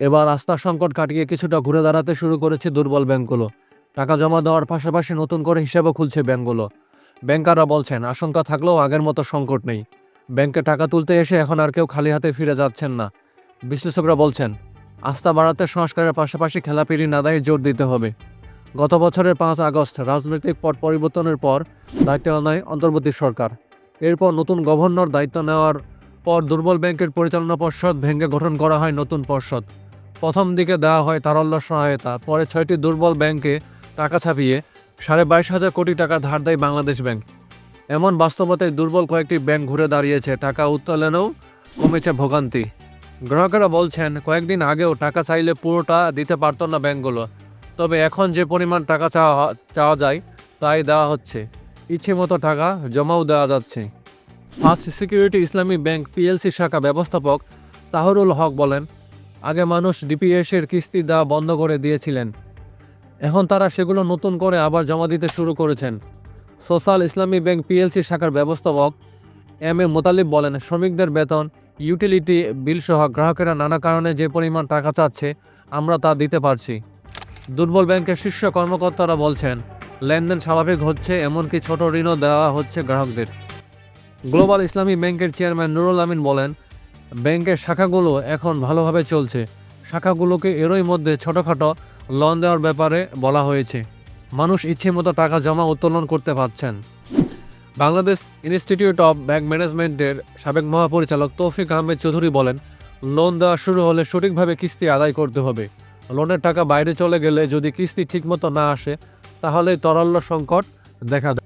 এবার আস্থার সংকট কাটিয়ে কিছুটা ঘুরে দাঁড়াতে শুরু করেছে দুর্বল ব্যাংকগুলো। টাকা জমা দেওয়ার পাশাপাশি নতুন করে হিসাবও খুলছে ব্যাংকগুলো। ব্যাংকাররা বলছেন, আশঙ্কা থাকলেও আগের মতো সংকট নেই। ব্যাংকে টাকা তুলতে এসে এখন আর কেউ খালি হাতে ফিরে যাচ্ছেন না। বিশ্লেষকরা বলছেন, আস্থা বাড়াতে সংস্কারের পাশাপাশি খেলাপিরি নাদায় জোর দিতে হবে। গত বছরের পাঁচ আগস্ট রাজনৈতিক পট পরিবর্তনের পর দায়িত্ব নেয় অন্তর্বর্তী সরকার। এরপর নতুন গভর্নর দায়িত্ব নেওয়ার পর দুর্বল ব্যাংকের পরিচালনা পর্ষদ ভেঙে গঠন করা হয় নতুন পর্ষদ। প্রথম দিকে দেওয়া হয় তারল্য সহায়তা, পরে ছয়টি দুর্বল ব্যাংকে টাকা ছাপিয়ে সাড়ে বাইশ হাজার কোটি টাকা ধার দেয় বাংলাদেশ ব্যাংক। এমন বাস্তবতায় দুর্বল কয়েকটি ব্যাংক ঘুরে দাঁড়িয়েছে, টাকা উত্তোলনেও কমেছে ভোগান্তি। গ্রাহকেরা বলছেন, কয়েকদিন আগেও টাকা চাইলে পুরোটা দিতে পারত না ব্যাংকগুলো। তবে এখন যে পরিমাণ টাকা চাওয়া চাওয়া যায়, তাই দেওয়া হচ্ছে। ইচ্ছে মতো টাকা জমাও দেওয়া যাচ্ছে। First security Islami bank PLC শাখা ব্যবস্থাপক তাহরুল হক বলেন আগে মানুষ ডিপিএসের কিস্তি দেওয়া বন্ধ করে দিয়েছিলেন। এখন তারা সেগুলো নতুন করে আবার জমা দিতে শুরু করেছেন। সোশ্যাল ইসলামী ব্যাংক পিএলসি শাখার ব্যবস্থাপক এম এ মোতালিব বলেন, শ্রমিকদের বেতন, ইউটিলিটি বিল সহ গ্রাহকেরা নানা কারণে যে পরিমাণ টাকা চাচ্ছে আমরা তা দিতে পারছি। দুর্বল ব্যাংকের শীর্ষ কর্মকর্তারা বলছেন, লেনদেন স্বাভাবিক হচ্ছে, এমনকি ছোট ঋণও দেওয়া হচ্ছে গ্রাহকদের। গ্লোবাল ইসলামী ব্যাংকের চেয়ারম্যান নুরুল আমিন বলেন ব্যাংকের শাখাগুলো এখন ভালোভাবে চলছে। শাখাগুলোকে এরই মধ্যে ছোটোখাটো লোন দেওয়ার ব্যাপারে বলা হয়েছে। মানুষ ইচ্ছে মতো টাকা জমা উত্তোলন করতে পারছেন। বাংলাদেশ ইনস্টিটিউট অফ ব্যাংক ম্যানেজমেন্টের সাবেক মহাপরিচালক তৌফিক আহমেদ চৌধুরী বলেন লোন দেওয়া শুরু হলে সঠিকভাবে কিস্তি আদায় করতে হবে। লোনের টাকা বাইরে চলে গেলে যদি কিস্তি ঠিকমতো না আসে, তাহলে তরল্য সংকট দেখা দেয়।